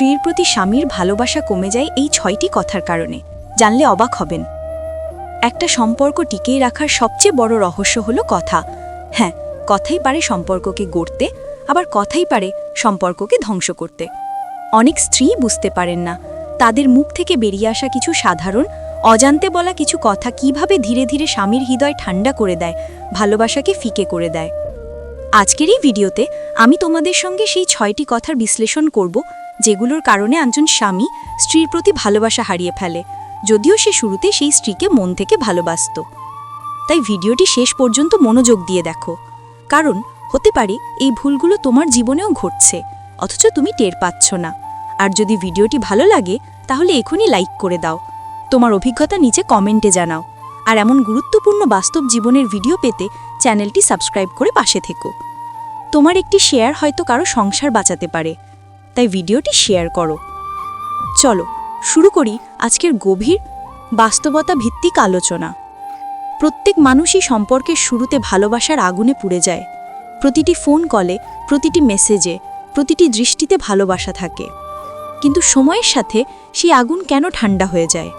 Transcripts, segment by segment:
স্ত্রীর প্রতি স্বামীর ভালোবাসা কমে যায় এই ছয়টি কথার কারণে। জানলে অবাক হবেন। একটা সম্পর্ক টিকিয়ে রাখার সবচেয়ে বড় রহস্য হলো কথা। হ্যাঁ কথাই পারে সম্পর্ককে গড়তে, আবার কথাই পারে সম্পর্ককে ধ্বংস করতে। অনেক স্ত্রী বুঝতে পারেন না। তাদের মুখ থেকে বেরিয়ে আসা কিছু সাধারণ, অজান্তে বলা কিছু কথা কীভাবে ধীরে ধীরে স্বামীর হৃদয় ঠান্ডা করে দেয়, ভালোবাসাকে ফিকে করে দেয়। আজকের এই ভিডিওতে আমি তোমাদের সঙ্গে সেই ছয়টি কথার বিশ্লেষণ করব যেগুলোর কারণে একজন স্বামী স্ত্রীর প্রতি ভালোবাসা হারিয়ে ফেলে, যদিও সে শুরুতে সেই স্ত্রীকে মন থেকে ভালোবাসত। তাই ভিডিওটি শেষ পর্যন্ত মনোযোগ দিয়ে দেখো, কারণ হতে পারে এই ভুলগুলো তোমার জীবনেও ঘটছে, অথচ তুমি টের পাচ্ছ না। আর যদি ভিডিওটি ভালো লাগে, তাহলে এখনই লাইক করে দাও। তোমার অভিজ্ঞতা নিচে কমেন্টে জানাও। আর এমন গুরুত্বপূর্ণ বাস্তব জীবনের ভিডিও পেতে চ্যানেলটি সাবস্ক্রাইব করে পাশে থেকো। তোমার একটি শেয়ার হয়তো কারও সংসার বাঁচাতে পারে। তাই ভিডিওটি শেয়ার করো। চলো, শুরু করি আজকের গভীর বাস্তবতা ভিত্তিক আলোচনা। প্রত্যেক মানুষই সম্পর্কের শুরুতে ভালোবাসার আগুনে পুড়ে যায়। প্রতিটি ফোন কলে, প্রতিটি মেসেজে, প্রতিটি দৃষ্টিতে ভালোবাসা থাকে। কিন্তু সময়ের সাথে সেই আগুন কেন ঠান্ডা হয়ে যায়?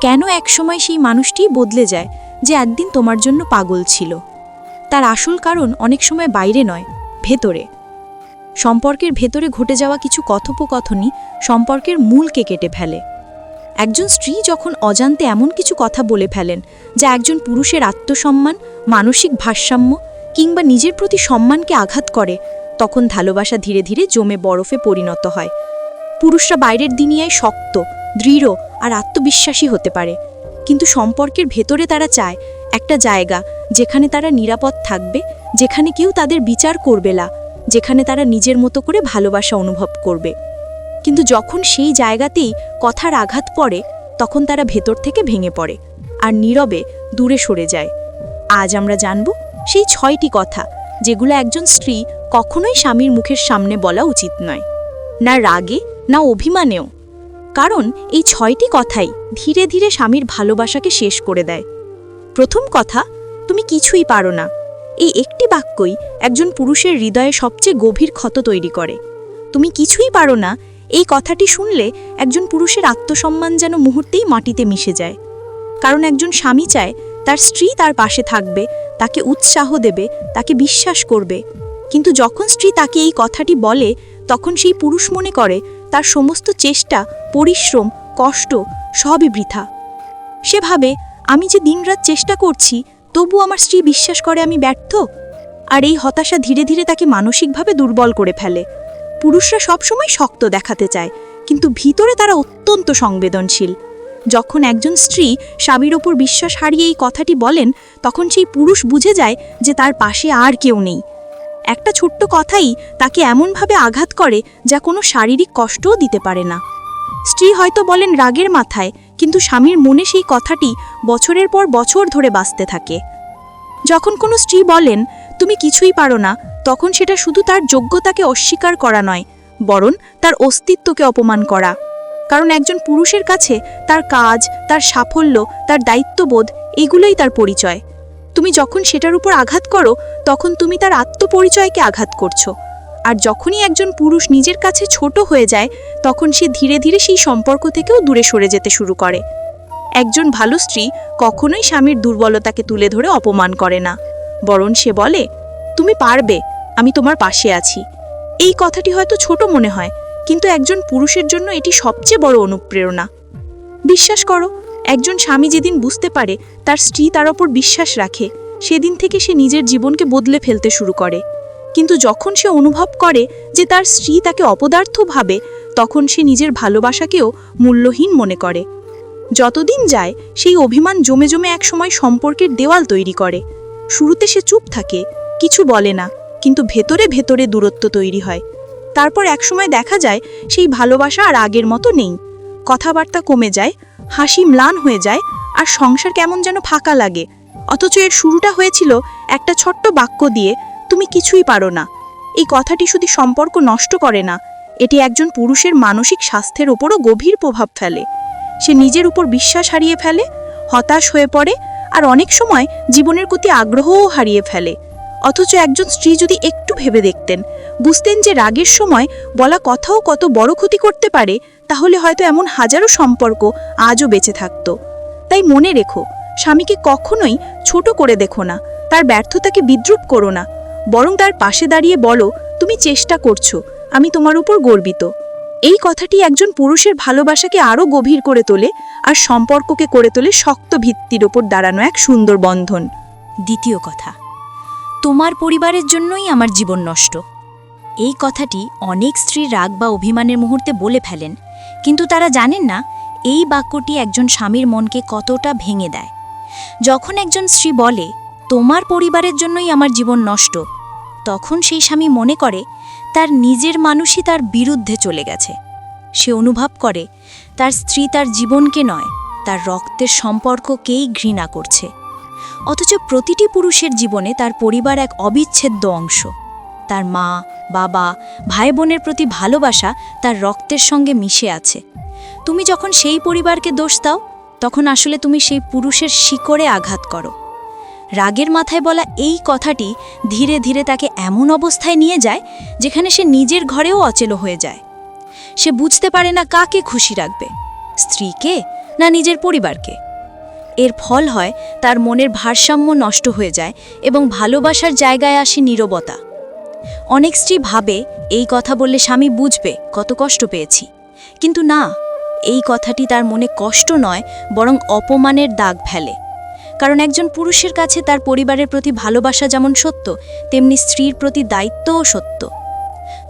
কেন একসময় সেই মানুষটি বদলে যায় যে একদিন তোমার জন্য পাগল ছিল? তার আসল কারণ অনেক সময় বাইরে নয়, ভেতরে। সম্পর্কের ভেতরে ঘটে যাওয়া কিছু কথোপকথনই সম্পর্কের মূলকে কেটে ফেলে। একজন স্ত্রী যখন অজান্তে এমন কিছু কথা বলে ফেলেন, যা একজন পুরুষের আত্মসম্মান, মানসিক ভারসাম্য কিংবা নিজের প্রতি সম্মানকে আঘাত করে, তখন ভালোবাসা ধীরে ধীরে জমে বরফে পরিণত হয়। পুরুষরা বাইরের দিনিয়ায় শক্ত, দৃঢ় আর আত্মবিশ্বাসী হতে পারে, কিন্তু সম্পর্কের ভেতরে তারা চায় একটা জায়গা, যেখানে তারা নিরাপদ থাকবে, যেখানে কেউ তাদের বিচার করবে না। যেখানে তারা নিজের মতো করে ভালোবাসা অনুভব করবে। কিন্তু যখন সেই জায়গাতেই কথার আঘাত পড়ে, তখন তারা ভেতর থেকে ভেঙে পড়ে আর নীরবে দূরে সরে যায়। আজ আমরা জানব সেই ছয়টি কথা যেগুলো একজন স্ত্রী কখনোই স্বামীর মুখের সামনে বলা উচিত নয়, না রাগে, না অভিমানেও। কারণ এই ছয়টি কথাই ধীরে ধীরে স্বামীর ভালোবাসাকে শেষ করে দেয়। প্রথম কথা, তুমি কিছুই পারো না। এই একটি বাক্যই একজন পুরুষের হৃদয়ে সবচেয়ে গভীর ক্ষত তৈরি করে। তুমি কিছুই পারো না, এই কথাটি শুনলে একজন পুরুষের আত্মসম্মান যেন মুহূর্তেই মাটিতে মিশে যায়। কারণ একজন স্বামী চায় তার স্ত্রী তার পাশে থাকবে, তাকে উৎসাহ দেবে, তাকে বিশ্বাস করবে। কিন্তু যখন স্ত্রী তাকে এই কথাটি বলে, তখন সেই পুরুষ মনে করে তার সমস্ত চেষ্টা, পরিশ্রম, কষ্ট সবই বৃথা। সে ভাবে, আমি যে দিনরাত চেষ্টা করছি তবু আমার স্ত্রী বিশ্বাস করে আমি ব্যর্থ? আর এই হতাশা ধীরে ধীরে তাকে মানসিকভাবে দুর্বল করে ফেলে। পুরুষরা সবসময় শক্ত দেখাতে চায়, কিন্তু ভিতরে তারা অত্যন্ত সংবেদনশীল। যখন একজন স্ত্রী স্বামীর ওপর বিশ্বাস হারিয়ে এই কথাটি বলেন, তখন সেই পুরুষ বুঝে যায় যে তার পাশে আর কেউ নেই। একটা ছোট্ট কথাই তাকে এমনভাবে আঘাত করে যা কোনো শারীরিক কষ্টও দিতে পারে না। স্ত্রী হয়তো বলেন রাগের মাথায় কিন্তু স্বামীর মনে সেই কথাটি বছরের পর বছর ধরে বাঁচতে থাকে। যখন কোনো স্ত্রী বলেন, তুমি কিছুই পারো না, তখন সেটা শুধু তার যোগ্যতাকে অস্বীকার করা নয়, বরং তার অস্তিত্বকে অপমান করা। কারণ একজন পুরুষের কাছে তার কাজ, তার সাফল্য, তার দায়িত্ববোধ, এগুলোই তার পরিচয়। তুমি যখন সেটার উপর আঘাত করো, তখন তুমি তার আত্মপরিচয়কে আঘাত করছ। আর যখনই একজন পুরুষ নিজের কাছে ছোট হয়ে যায়, তখন সে ধীরে ধীরে সেই সম্পর্ক থেকেও দূরে সরে যেতে শুরু করে। একজন ভালো স্ত্রী কখনোই স্বামীর দুর্বলতাকে তুলে ধরে অপমান করে না। বরং সে বলে, তুমি পারবে, আমি তোমার পাশে আছি। এই কথাটি হয়তো ছোট মনে হয়, কিন্তু একজন পুরুষের জন্য এটি সবচেয়ে বড় অনুপ্রেরণা। বিশ্বাস করো, একজন স্বামী যেদিন বুঝতে পারে তার স্ত্রী তার ওপর বিশ্বাস রাখে, সেদিন থেকে সে নিজের জীবনকে বদলে ফেলতে শুরু করে। কিন্তু যখন সে অনুভব করে যে তার স্ত্রী তাকে অপদার্থ ভাবে, তখন সে নিজের ভালোবাসাকেও মূল্যহীন মনে করে। যতদিন যায়, সেই অভিমান জমে জমে একসময় সম্পর্কের দেওয়াল তৈরি করে। শুরুতে সে চুপ থাকে, কিছু বলে না, কিন্তু ভেতরে ভেতরে দূরত্ব তৈরি হয়। তারপর একসময় দেখা যায়, সেই ভালোবাসা আর আগের মতো নেই। কথাবার্তা কমে যায়, হাসি ম্লান হয়ে যায়, আর সংসার কেমন যেন ফাঁকা লাগে। অথচ এর শুরুটা হয়েছিল একটা ছোট্ট বাক্য দিয়ে তুমি কিছুই পারো না। এই কথাটি শুধু সম্পর্ক নষ্ট করে না, এটি একজন পুরুষের মানসিক স্বাস্থ্যের ওপরও গভীর প্রভাব ফেলে। সে নিজের উপর বিশ্বাস হারিয়ে ফেলে, হতাশ হয়ে পড়ে, আর অনেক সময় জীবনের প্রতি আগ্রহও হারিয়ে ফেলে। অথচ একজন স্ত্রী যদি একটু ভেবে দেখতেন, বুঝতেন যে রাগের সময় বলা কথাও কত বড় ক্ষতি করতে পারে, তাহলে হয়তো এমন হাজারো সম্পর্ক আজও বেঁচে থাকত। তাই মনে রেখো, স্বামীকে কখনোই ছোট করে দেখো না, তার ব্যর্থতাকে বিদ্রুপ করো না। বরং তার পাশে দাঁড়িয়ে বলো, তুমি চেষ্টা করছ, আমি তোমার উপর গর্বিত। এই কথাটি একজন পুরুষের ভালোবাসাকে আরও গভীর করে তোলে আর সম্পর্ককে করে তোলে শক্ত ভিত্তির ওপর দাঁড়ানো এক সুন্দর বন্ধন। দ্বিতীয় কথা, তোমার পরিবারের জন্যই আমার জীবন নষ্ট। এই কথাটি অনেক স্ত্রী রাগ বা অভিমানের মুহূর্তে বলে ফেলেন, কিন্তু তারা জানেন না, এই বাক্যটি একজন স্বামীর মনকে কতটা ভেঙে দেয়। যখন একজন স্ত্রী বলে, তোমার পরিবারের জন্যই আমার জীবন নষ্ট তখন সেই স্বামী মনে করে, তার নিজের মানুষই তার বিরুদ্ধে চলে গেছে। সে অনুভব করে, তার স্ত্রী তার জীবনকে নয়, তার রক্তের সম্পর্ককেই ঘৃণা করছে। অথচ প্রতিটি পুরুষের জীবনে তার পরিবার এক অবিচ্ছেদ্য অংশ। তার মা, বাবা ভাই বোনের প্রতি ভালোবাসা তার রক্তের সঙ্গে মিশে আছে। তুমি যখন সেই পরিবারকে দোষ দাও, তখন আসলে তুমি সেই পুরুষের শিকড়ে আঘাত করো। রাগের মাথায় বলা এই কথাটি ধীরে ধীরে তাকে এমন অবস্থায় নিয়ে যায় যেখানে সে নিজের ঘরেও অচেলো হয়ে যায়। সে বুঝতে পারে না কাকে খুশি রাখবে, স্ত্রীকে না নিজের পরিবারকে। এর ফল হয় তার মনের ভারসাম্য নষ্ট হয়ে যায় এবং ভালোবাসার জায়গায় আসে নীরবতা। অনেক স্ত্রী ভাবে, এই কথা বললে স্বামী বুঝবে, কত কষ্ট পেয়েছি। কিন্তু না, এই কথাটি তার মনে কষ্ট নয়, বরং অপমানের দাগ ফেলে। কারণ একজন পুরুষের কাছে তার পরিবারের প্রতি ভালোবাসা যেমন সত্য, তেমনি স্ত্রীর প্রতি দায়িত্বও সত্য।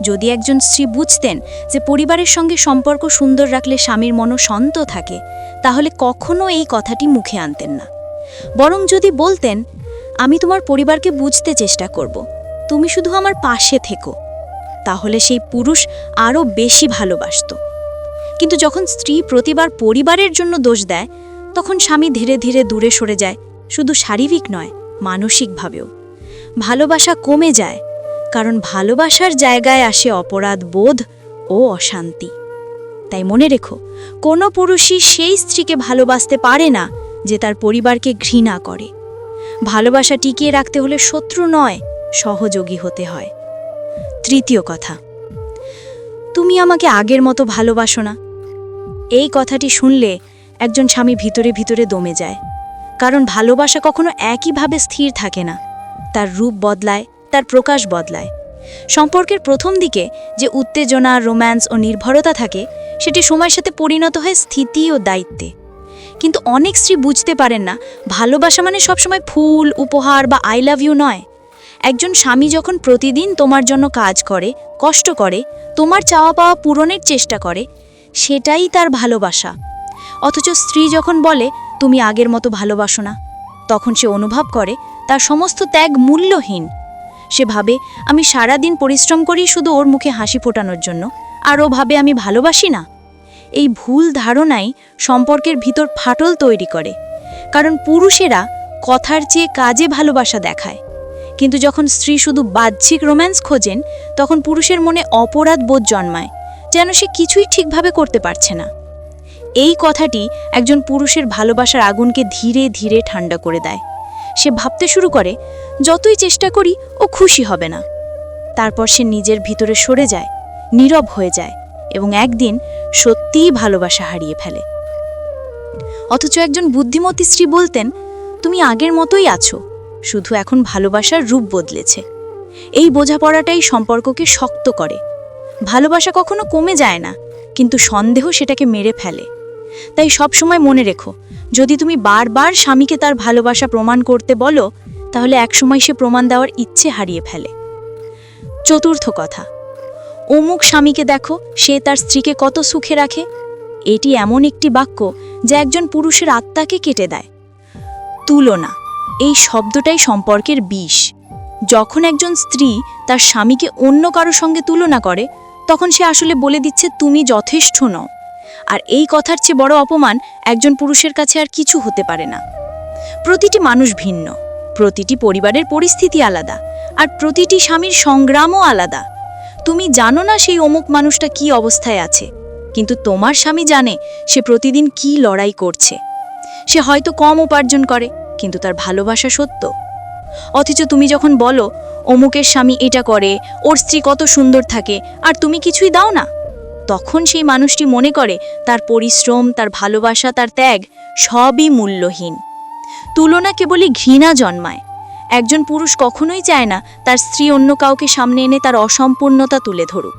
যদি একজন স্ত্রী বুঝতেন যে পরিবারের সঙ্গে সম্পর্ক সুন্দর রাখলে স্বামীর মনও শান্ত থাকে, তাহলে কখনো এই কথাটি মুখে আনতেন না। বরং যদি বলতেন, আমি তোমার পরিবারকে বুঝতে চেষ্টা করব, তুমি শুধু আমার পাশে থেকো, তাহলে সেই পুরুষ আরও বেশি ভালোবাসত। কিন্তু যখন স্ত্রী প্রতিবার পরিবারের জন্য দোষ দেয় তখন স্বামী ধীরে ধীরে দূরে সরে যায়, শুধু শারীরিক নয়, মানসিকভাবেও। ভালোবাসা কমে যায়, কারণ ভালোবাসার জায়গায় আসে অপরাধ, বোধ ও অশান্তি। তাই মনে রেখো, কোনো পুরুষই সেই স্ত্রীকে ভালোবাসতে পারে না যে তার পরিবারকে ঘৃণা করে। ভালোবাসা টিকিয়ে রাখতে হলে শত্রু নয়, সহযোগী হতে হয়। তৃতীয় কথা, তুমি আমাকে আগের মতো ভালোবাসো না। এই কথাটি শুনলে একজন স্বামী ভিতরে ভিতরে দমে যায়। কারণ ভালোবাসা কখনো একইভাবে স্থির থাকে না। তার রূপ বদলায়, তার প্রকাশ বদলায়। সম্পর্কের প্রথম দিকে যে উত্তেজনা, রোম্যান্স ও নির্ভরতা থাকে, সেটি সময়ের সাথে পরিণত হয় স্থিতি ও দায়িত্বে। কিন্তু অনেক স্ত্রী বুঝতে পারেন না, ভালোবাসা মানে সবসময় ফুল, উপহার বা আই লাভ ইউ নয়। একজন স্বামী যখন প্রতিদিন তোমার জন্য কাজ করে, কষ্ট করে, তোমার চাওয়া পাওয়া পূরণের চেষ্টা করে, সেটাই তার ভালোবাসা। অথচ স্ত্রী যখন বলে, তুমি আগের মতো ভালোবাসো না, তখন সে অনুভব করে, তার সমস্ত ত্যাগ মূল্যহীন। সে ভাবে, আমি সারা দিন পরিশ্রম করি শুধু ওর মুখে হাসি ফোটানোর জন্য, আর ও ভাবে আমি ভালোবাসি না। এই ভুল ধারণাই সম্পর্কের ভিতর ফাটল তৈরি করে, কারণ পুরুষেরা কথার চেয়ে কাজে ভালোবাসা দেখায়। কিন্তু যখন স্ত্রী শুধু বাহ্যিক রোম্যান্স খোঁজেন, তখন পুরুষের মনে অপরাধ বোধ জন্মায়, যেন সে কিছুই ঠিকভাবে করতে পারছে না। এই কথাটি একজন পুরুষের ভালোবাসার আগুনকে ধীরে ধীরে ঠান্ডা করে দেয়। সে ভাবতে শুরু করে, যতই চেষ্টা করি, ও খুশি হবে না। তারপর সে নিজের ভিতরে সরে যায়, নীরব হয়ে যায় এবং একদিন সত্যিই ভালোবাসা হারিয়ে ফেলে। অথচ একজন বুদ্ধিমতী স্ত্রী বলতেন, তুমি আগের মতোই আছো, শুধু এখন ভালোবাসার রূপ বদলেছে। এই বোঝাপড়াটাই সম্পর্ককে শক্ত করে। ভালোবাসা কখনো কমে যায় না কিন্তু সন্দেহ সেটাকে মেরে ফেলে। তাই সবসময় মনে রেখো, যদি তুমি বারবার স্বামীকে তার ভালোবাসা প্রমাণ করতে বলো, তাহলে একসময় সে প্রমাণ দেওয়ার ইচ্ছে হারিয়ে ফেলে। চতুর্থ কথা, অমুক স্বামীকে দেখো, সে তার স্ত্রীকে কত সুখে রাখে। এটি এমন একটি বাক্য যা একজন পুরুষের আত্মাকে কেটে দেয়। তুলনা, এই শব্দটাই সম্পর্কের বিষ। যখন একজন স্ত্রী তার স্বামীকে অন্য কারও সঙ্গে তুলনা করে তখন সে আসলে বলে দিচ্ছে, তুমি যথেষ্ট নও। আর এই কথার চেয়ে বড় অপমান একজন পুরুষের কাছে আর কিছু হতে পারে না। প্রতিটি মানুষ ভিন্ন, প্রতিটি পরিবারের পরিস্থিতি আলাদা, আর প্রতিটি স্বামীর সংগ্রামও আলাদা। তুমি জানো না সেই অমুক মানুষটা কি অবস্থায় আছে, কিন্তু তোমার স্বামী জানে সে প্রতিদিন কি লড়াই করছে। সে হয়তো কম উপার্জন করে, কিন্তু তার ভালোবাসা সত্য। অথচ তুমি যখন বলো, অমুকের স্বামী এটা করে, ওর স্ত্রী কত সুন্দর থাকে, আর তুমি কিছুই দাও না। তখন সেই মানুষটি মনে করে, তার পরিশ্রম, তার ভালোবাসা, তার ত্যাগ সবই মূল্যহীন। তুলনা কেবলই ঘৃণা জন্মায়। একজন পুরুষ কখনোই চায় না, তার স্ত্রী অন্য কাউকে সামনে এনে তার অসম্পূর্ণতা তুলে ধরুক।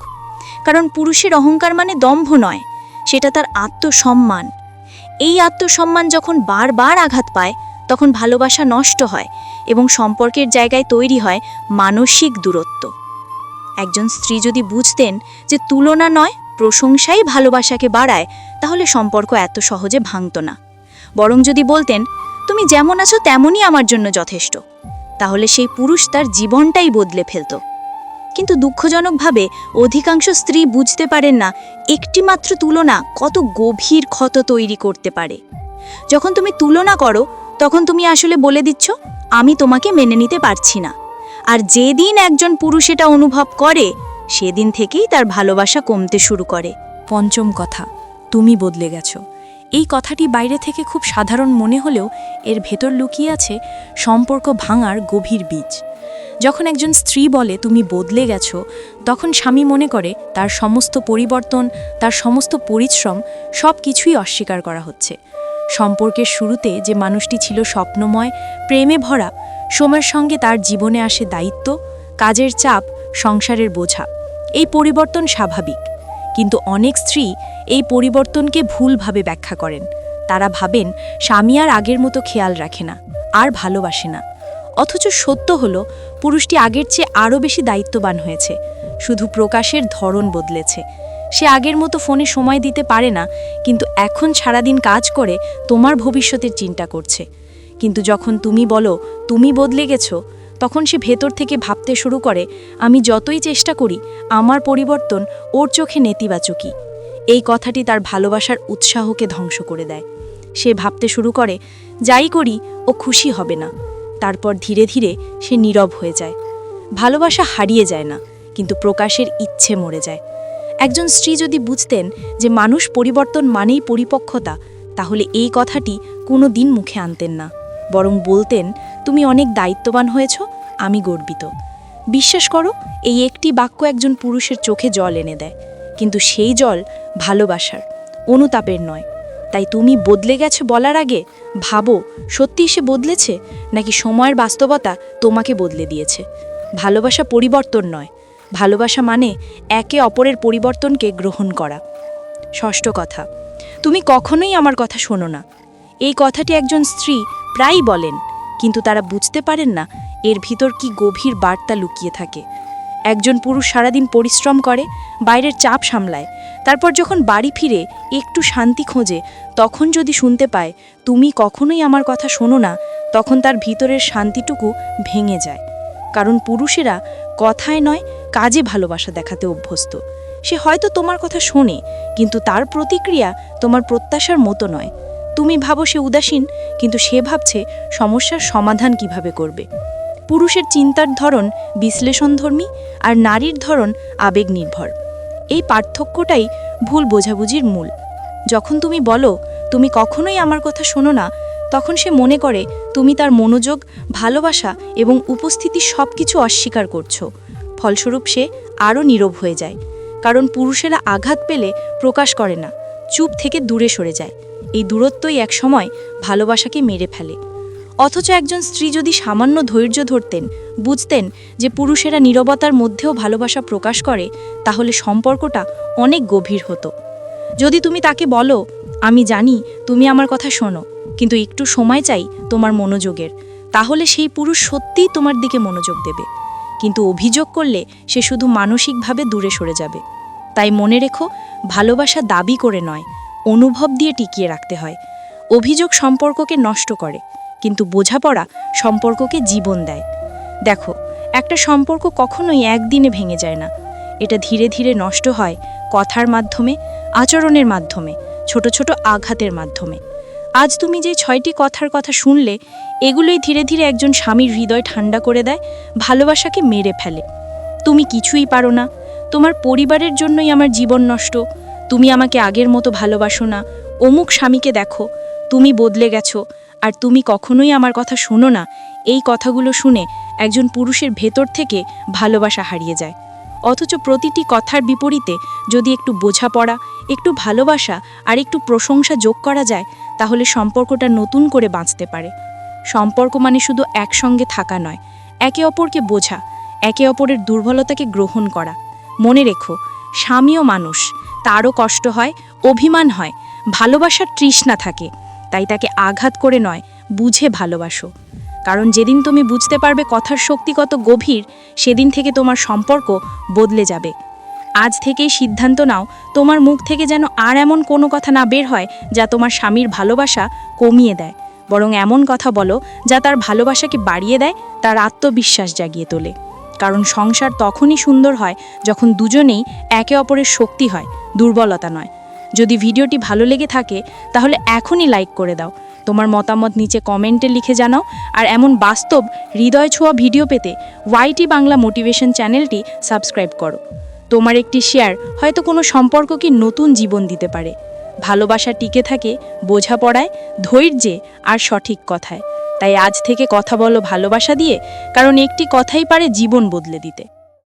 কারণ পুরুষের অহংকার মানে দম্ভ নয়, সেটা তার আত্মসম্মান। এই আত্মসম্মান যখন বারবার আঘাত পায়, তখন ভালোবাসা নষ্ট হয় এবং সম্পর্কের জায়গায় তৈরি হয় মানসিক দূরত্ব। একজন স্ত্রী যদি বুঝতেন যে তুলনা নয়, প্রশংসাই ভালোবাসাকে বাড়ায়, তাহলে সম্পর্ক এত সহজে ভাঙত না। বরং যদি বলতেন, তুমি যেমন আছো, তেমনই আমার জন্য যথেষ্ট। তাহলে সেই পুরুষ তার জীবনটাই বদলে ফেলত। কিন্তু দুঃখজনকভাবে অধিকাংশ স্ত্রী বুঝতে পারেন না, একটিমাত্র তুলনা কত গভীর ক্ষত তৈরি করতে পারে। যখন তুমি তুলনা করো তখন তুমি আসলে বলে দিচ্ছ, আমি তোমাকে মেনে নিতে পারছি না। আর যেদিন একজন পুরুষ এটা অনুভব করে, সেদিন থেকেই তার ভালোবাসা কমতে শুরু করে। পঞ্চম কথা, তুমি বদলে গেছো। এই কথাটি বাইরে থেকে খুব সাধারণ মনে হলেও এর ভেতর লুকিয়ে আছে সম্পর্ক ভাঙার গভীর বীজ। যখন একজন স্ত্রী বলে, তুমি বদলে গেছো, তখন স্বামী মনে করে, তার সমস্ত পরিবর্তন, তার সমস্ত পরিশ্রম সব কিছুই অস্বীকার করা হচ্ছে। সম্পর্কের শুরুতে যে মানুষটি ছিল স্বপ্নময়, প্রেমে ভরা সময়ের সঙ্গে তার জীবনে আসে দায়িত্ব, কাজের চাপ, সংসারের বোঝা। এই পরিবর্তন স্বাভাবিক। কিন্তু অনেক স্ত্রী এই পরিবর্তনকে ভুলভাবে ব্যাখ্যা করেন। তারা ভাবেন, স্বামী আর আগের মতো খেয়াল রাখে না, আর ভালোবাসে না। অথচ সত্য হলো, পুরুষটি আগের চেয়ে আরও বেশি দায়িত্ববান হয়েছে। শুধু প্রকাশের ধরন বদলেছে। সে আগের মতো ফোনে সময় দিতে পারে না, কিন্তু এখন সারাদিন কাজ করে, তোমার ভবিষ্যতের চিন্তা করছে। কিন্তু যখন তুমি বলো, তুমি বদলে গেছো, তখন সে ভেতর থেকে ভাবতে শুরু করে, আমি যতই চেষ্টা করি, আমার পরিবর্তন ওর চোখে নেতিবাচকই। এই কথাটি তার ভালোবাসার উৎসাহকে ধ্বংস করে দেয়। সে ভাবতে শুরু করে, যাই করি, ও খুশি হবে না। তারপর ধীরে ধীরে সে নীরব হয়ে যায়। ভালোবাসা হারিয়ে যায় না, কিন্তু প্রকাশের ইচ্ছে মরে যায়। একজন স্ত্রী যদি বুঝতেন যে মানুষ পরিবর্তন মানেই পরিপক্কতা, তাহলে এই কথাটি কোনো দিন মুখে আনতেন না। বরং বলতেন, তুমি অনেক দায়িত্ববান হয়েছ, আমি গর্বিত। বিশ্বাস করো, এই একটি বাক্য একজন পুরুষের চোখে জল এনে দেয়। কিন্তু সেই জল ভালোবাসার, অনুতাপের নয়। তাই তুমি বদলে গেছো বলার আগে, ভাবো, সত্যি সে বদলেছে, নাকি সময়ের বাস্তবতা তোমাকে বদলে দিয়েছে? ভালোবাসা পরিবর্তন নয় ভালোবাসা মানে একে অপরের পরিবর্তনকে গ্রহণ করা। ষষ্ঠ কথা, তুমি কখনোই আমার কথা শোনো না। এই কথাটি একজন স্ত্রী প্রায়ই বলেন, কিন্তু তারা বুঝতে পারেন না এর ভিতর কি গভীর বার্তা লুকিয়ে থাকে। একজন পুরুষ সারাদিন পরিশ্রম করে, বাইরের চাপ সামলায়, তারপর যখন বাড়ি ফিরে একটু শান্তি খোঁজে, তখন যদি শুনতে পায়, তুমি কখনোই আমার কথা শোনো না, তখন তার ভিতরের শান্তিটুকু ভেঙে যায়। কারণ পুরুষেরা কথায় নয় কাজে ভালোবাসা দেখাতে অভ্যস্ত। সে হয়তো তোমার কথা শোনে, কিন্তু তার প্রতিক্রিয়া তোমার প্রত্যাশার মতো নয়। তুমি ভাবো সে উদাসীন, কিন্তু সে ভাবছে সমস্যার সমাধান কীভাবে করবে। পুরুষের চিন্তার ধরন বিশ্লেষণধর্মী আর নারীর ধরন আবেগ নির্ভর এই পার্থক্যটাই ভুল বোঝাবুঝির মূল। যখন তুমি বলো, তুমি কখনোই আমার কথা শোনো না, তখন সে মনে করে, তুমি তার মনোযোগ, ভালোবাসা এবং উপস্থিতি সব কিছু অস্বীকার করছ। ফলস্বরূপ সে আরও নীরব হয়ে যায়, কারণ পুরুষেরা আঘাত পেলে প্রকাশ করে না, চুপ থেকে দূরে সরে যায়। এই দূরত্বই একসময় ভালোবাসাকে মেরে ফেলে। অথচ একজন স্ত্রী যদি সামান্য ধৈর্য ধরতেন, বুঝতেন যে পুরুষেরা নীরবতার মধ্যেও ভালোবাসা প্রকাশ করে, তাহলে সম্পর্কটা অনেক গভীর হতো। যদি তুমি তাকে বলো, আমি জানি, তুমি আমার কথা শোনো, কিন্তু একটু সময় চাই তোমার মনোযোগের, তাহলে সেই পুরুষ সত্যিই তোমার দিকে মনোযোগ দেবে। কিন্তু অভিযোগ করলে সে শুধু মানসিকভাবে দূরে সরে যাবে। তাই মনে রেখো, ভালোবাসা দাবি করে নয়, অনুভব দিয়ে টিকিয়ে রাখতে হয়। অভিযোগ সম্পর্ককে নষ্ট করে, কিন্তু বোঝাপড়া সম্পর্ককে জীবন দেয়। দেখো, একটা সম্পর্ক কখনোই একদিনে ভেঙে যায় না। এটা ধীরে ধীরে নষ্ট হয় কথার মাধ্যমে, আচরণের মাধ্যমে, ছোট ছোট আঘাতের মাধ্যমে। আজ তুমি যে ছয়টি কথার কথা শুনলে, এগুলোই ধীরে ধীরে একজন স্বামীর হৃদয় ঠান্ডা করে দেয়, ভালোবাসাকে মেরে ফেলে। তুমি কিছুই পারো না। তোমার পরিবারের জন্যই আমার জীবন নষ্ট। তুমি আমাকে আগের মতো ভালোবাসো না। অমুক স্বামীকে দেখো, তুমি বদলে গেছো, আর তুমি কখনোই আমার কথা শোনো না। এই কথাগুলো শুনে একজন পুরুষের ভেতর থেকে ভালোবাসা হারিয়ে যায়। অথচ প্রতিটি কথার বিপরীতে যদি একটু বোঝাপড়া, একটু ভালোবাসা, আর একটু প্রশংসা যোগ করা যায় তাহলে সম্পর্কটা নতুন করে বাঁচতে পারে। সম্পর্ক মানে শুধু একসঙ্গে থাকা নয়, একে অপরকে বোঝা, একে অপরের দুর্বলতাকে গ্রহণ করা। মনে রেখো, স্বামীও মানুষ, তারও কষ্ট হয়, অভিমান হয়, ভালোবাসার তৃষ্ণা থাকে, তাই তাকে আঘাত করে নয়, বুঝে ভালোবাসো। কারণ যেদিন তুমি বুঝতে পারবে কথার শক্তি কত গভীর, সেদিন থেকে তোমার সম্পর্ক বদলে যাবে। আজ থেকেই সিদ্ধান্ত নাও, তোমার মুখ থেকে যেন আর এমন কোনো কথা না বের হয় যা তোমার স্বামীর ভালোবাসা কমিয়ে দেয়। বরং এমন কথা বলো যা তার ভালোবাসাকে বাড়িয়ে দেয়, তার আত্মবিশ্বাস জাগিয়ে তোলে। কারণ সংসার তখনই সুন্দর হয় যখন দুজনেই একে অপরের শক্তি হয়, দুর্বলতা নয়। যদি ভিডিওটি ভালো লেগে থাকে, তাহলে এখনই লাইক করে দাও। তোমার মতামত নিচে কমেন্টে লিখে জানাও। আর এমন বাস্তব, হৃদয় ছোঁয়া ভিডিও পেতে ওয়াইটি বাংলা মোটিভেশন চ্যানেলটি সাবস্ক্রাইব করো। তোমার একটি শেয়ার হয়তো কোনো সম্পর্ককে নতুন জীবন দিতে পারে। ভালোবাসা টিকে থাকে বোঝাপড়ায়, ধৈর্যে আর সঠিক কথায়। তাই আজ থেকে কথা বলো ভালোবাসা দিয়ে, কারণ একটি কথাই পারে জীবন বদলে দিতে।